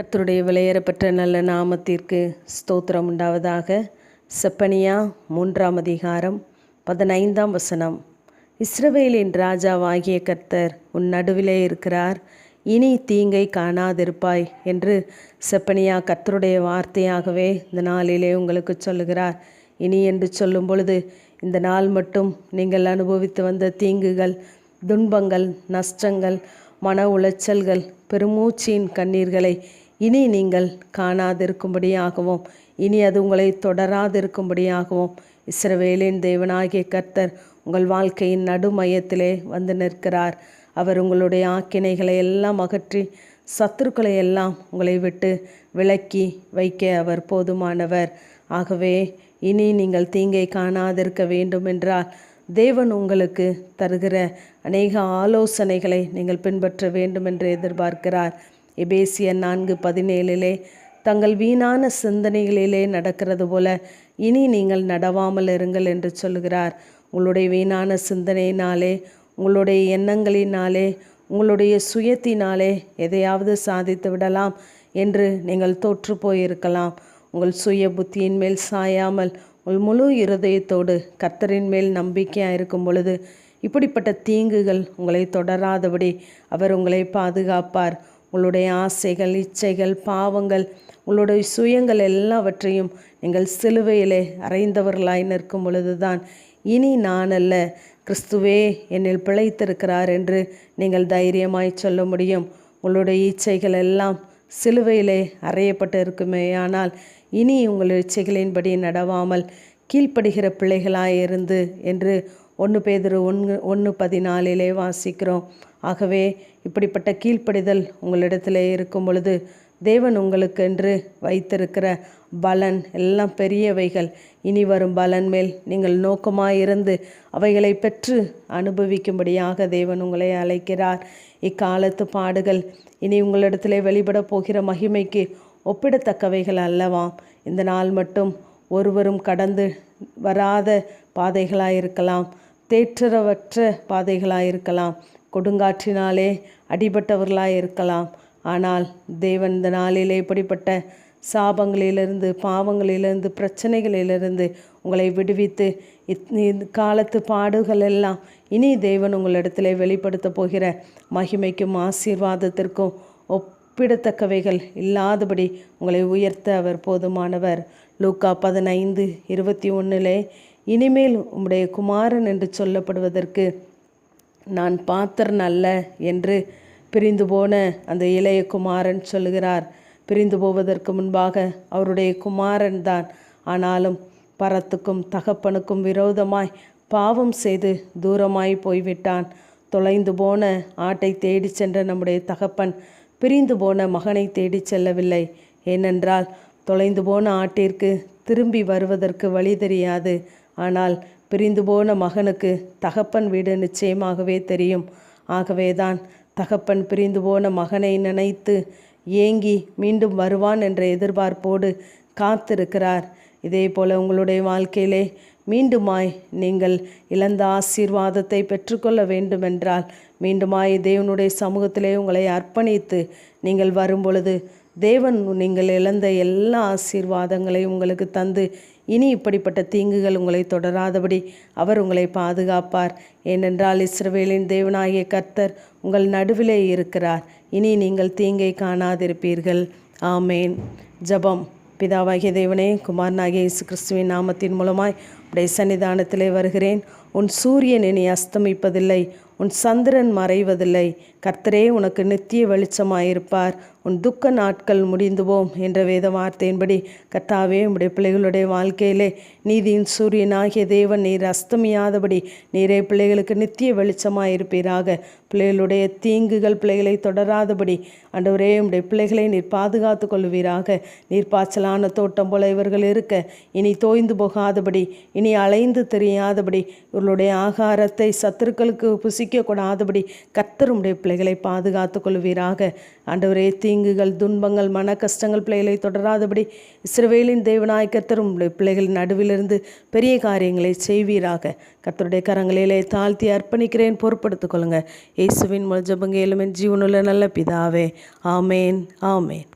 கர்த்தருடைய விலையேறப்பட்ட நல்ல நாமத்திற்கு ஸ்தோத்திரம் உண்டாவதாக. செப்பனியா மூன்றாம் அதிகாரம் பதினைந்தாம் வசனம். இஸ்ரவேலின் ராஜாவாகிய கர்த்தர் உன் நடுவிலே இருக்கிறார். இனி தீங்கை காணாதிருப்பாய் என்று செப்பனியா கர்த்தருடைய வார்த்தையாகவே இந்த நாளிலே உங்களுக்கு சொல்லுகிறார். இனி என்று சொல்லும் பொழுது இந்த நாள் மட்டும் நீங்கள் அனுபவித்து வந்த தீங்குகள் துன்பங்கள் நஷ்டங்கள் மன உளைச்சல்கள் பெருமூச்சின் கண்ணீர்களை இனி நீங்கள் காணாதிருக்கும்படியாகவும் இனி அது உங்களை தொடராதிருக்கும்படியாகவும் இஸ்ரவேலின் தேவனாகிய கர்த்தர் உங்கள் வாழ்க்கையின் நடுமையத்திலே வந்து நிற்கிறார். அவர் உங்களுடைய ஆக்கினைகளை எல்லாம் அகற்றி சத்துருக்களை எல்லாம் உங்களை விட்டு விலக்கி வைக்க அவர் போதுமானவர். ஆகவே இனி நீங்கள் தீங்கை காணாதிருக்க வேண்டும் என்றால் தேவன் உங்களுக்கு தருகிற அநேக ஆலோசனைகளை நீங்கள் பின்பற்ற வேண்டும் என்று எதிர்பார்க்கிறார். எபேசிய நான்கு பதினேழிலே தங்கள் வீணான சிந்தனைகளிலே நடக்கிறது போல இனி நீங்கள் நடவாமல் இருங்கள் என்று சொல்கிறார் உங்களுடைய வீணான சிந்தனையினாலே உங்களுடைய எண்ணங்களினாலே உங்களுடைய சுயத்தினாலே எதையாவது சாதித்து விடலாம் என்று நீங்கள் தோற்று போயிருக்கலாம். உங்கள் சுய புத்தியின் மேல் சாயாமல் உங்கள் முழு இருதயத்தோடு கர்த்தரின் மேல் நம்பிக்கையாக இருக்கும் பொழுது இப்படிப்பட்ட தீங்குகள் உங்களை தொடராதபடி அவர் உங்களை பாதுகாப்பார். உங்களுடைய ஆசைகள் இச்சைகள் பாவங்கள் உங்களுடைய சுயங்கள் எல்லாவற்றையும் நீங்கள் சிலுவையிலே அறைந்தவர்களாய் நிற்கும் பொழுதுதான் இனி நான் அல்ல கிறிஸ்துவே என்னில் பிழைத்திருக்கிறார் என்று நீங்கள் தைரியமாய் சொல்ல முடியும். உங்களுடைய இச்சைகள் எல்லாம் சிலுவையிலே அறையப்பட்டு இருக்குமே. ஆனால் இனி உங்கள் இச்சைகளின்படி நடவாமல் கீழ்ப்படுகிற பிள்ளைகளாயிருந்து என்று ஒன்று பேதர் ஒன்று ஒன்று பதினாலிலே வாசிக்கிறோம். ஆகவே இப்படிப்பட்ட கீழ்ப்படிதல் உங்களிடத்தில் இருக்கும் பொழுது தேவன் உங்களுக்கென்று வைத்திருக்கிற பலன் எல்லாம் பெரியவைகள். இனி வரும் பலன் மேல் நீங்கள் நோக்கமாயிருந்து அவைகளை பெற்று அனுபவிக்கும்படியாக தேவன் உங்களை அழைக்கிறார். இக்காலத்து பாடுகள் இனி உங்களிடத்திலே வெளிப்பட போகிற மகிமைக்கு ஒப்பிடத்தக்கவைகள் அல்லவாம் இந்த நாள் மட்டும் ஒருவரும் கடந்து வராத பாதைகளாக இருக்கலாம் தேற்றரவற்ற பாதைகளாக இருக்கலாம் கொடுங்காற்றினாலே அடிபட்டவர்களாக இருக்கலாம். ஆனால் தேவன் இந்த நாளிலே இப்படிப்பட்ட சாபங்களிலிருந்து பாவங்களிலிருந்து பிரச்சனைகளிலிருந்து உங்களை விடுவித்து இத் காலத்து பாடுகள் எல்லாம் இனி தேவன் உங்களிடத்தில் வெளிப்படுத்த போகிற மகிமைக்கும் ஆசீர்வாதத்திற்கும் ஒப்பிடத்தக்கவைகள் இல்லாதபடி உங்களை உயர்த்த அவர் போதுமானவர். லூக்கா பதினைந்து இருபத்தி ஒன்றிலே இனிமேல் உம்முடைய குமாரன் என்று சொல்லப்படுவதற்கு நான் பாத்திரன் அல்ல என்று பிரிந்து போன அந்த இளைய குமாரன் சொல்கிறார் பிரிந்து போவதற்கு முன்பாக அவருடைய குமாரன் தான். ஆனாலும் பரத்துக்கும் தகப்பனுக்கும் விரோதமாய் பாவம் செய்து தூரமாய் போய்விட்டான். தொலைந்து போன ஆட்டை தேடிச் சென்ற நம்முடைய தகப்பன் பிரிந்து போன மகனை தேடிச் செல்லவில்லை. ஏனென்றால் தொலைந்து போன ஆட்டிற்கு திரும்பி வருவதற்கு வழி தெரியாது. ஆனால் பிரிந்து போன மகனுக்கு தகப்பன் வீடு நிச்சயமாகவே தெரியும். ஆகவேதான் தகப்பன் பிரிந்து போன மகனை நினைத்து ஏங்கி மீண்டும் வருவான் என்ற எதிர்பார்ப்போடு காத்திருக்கிறார். இதே போல உங்களுடைய வாழ்க்கையிலே மீண்டுமாய் நீங்கள் இழந்த ஆசீர்வாதத்தை பெற்றுக்கொள்ள வேண்டுமென்றால் மீண்டுமாய் தேவனுடைய சமூகத்திலே உங்களை அர்ப்பணித்து நீங்கள் வரும்பொழுது தேவன் நீங்கள் இழந்த எல்லா ஆசீர்வாதங்களையும் உங்களுக்கு தந்து இனி இப்படிப்பட்ட தீங்குகள் உங்களை தொடராதபடி அவர் உங்களை பாதுகாப்பார். ஏனென்றால் இஸ்ரவேலின் தேவனாகிய கர்த்தர் உங்கள் நடுவிலே இருக்கிறார். இனி நீங்கள் தீங்கை காணாதிருப்பீர்கள். ஆமேன். ஜபம். பிதாவாகிய தேவனே குமாரனாகிய இயேசு கிறிஸ்துவின் நாமத்தின் மூலமாய் உடைய சன்னிதானத்திலே வருகிறேன். உன் சூரியன் இனி அஸ்தமிப்பதில்லை. உன் சந்திரன் மறைவதில்லை. கர்த்தரே உனக்கு நித்திய வெளிச்சமாயிருப்பார். உன் துக்க நாட்கள் முடிந்துவோம் என்ற வேத வார்த்தையின்படி கர்த்தாவே உடைய பிள்ளைகளுடைய வாழ்க்கையிலே நீதியின் சூரியனாகிய தேவன் நீர் அஸ்தமியாதபடி நீரே பிள்ளைகளுக்கு நித்திய வெளிச்சமாயிருப்பீராக. பிள்ளைகளுடைய தீங்குகள் பிள்ளைகளை தொடராதபடி அண்டவரே உடைய பிள்ளைகளை நீர் பாதுகாத்து கொள்வீராக. நீர் பாய்ச்சலான தோட்டம் போல இவர்கள் இருக்க இனி தோய்ந்து போகாதபடி இனி அலைந்து தெரியாதபடி இவர்களுடைய ஆகாரத்தை சத்துருக்களுக்கு புசி புசிக்கக்கூடாதபடி கத்தருடைய பிள்ளைகளை பாதுகாத்து கொள்வீராக ஆண்டவரே தீங்குகள் துன்பங்கள் மன கஷ்டங்கள் பிள்ளைகளை தொடராதபடி இஸ்ரவேலின் தேவனாய் கர்த்தரும் பிள்ளைகள் நடுவிலிருந்து பெரிய காரியங்களை செய்வீராக. கத்தருடைய கரங்களிலே தாழ்த்தி அர்ப்பணிக்கிறேன் பொறுப்படுத்திக் கொள்ளுங்கள் இயேசுவின் மொழி ஜபங்க எலுமின் ஜீவனுள்ள நல்ல பிதாவே. ஆமேன் ஆமேன்.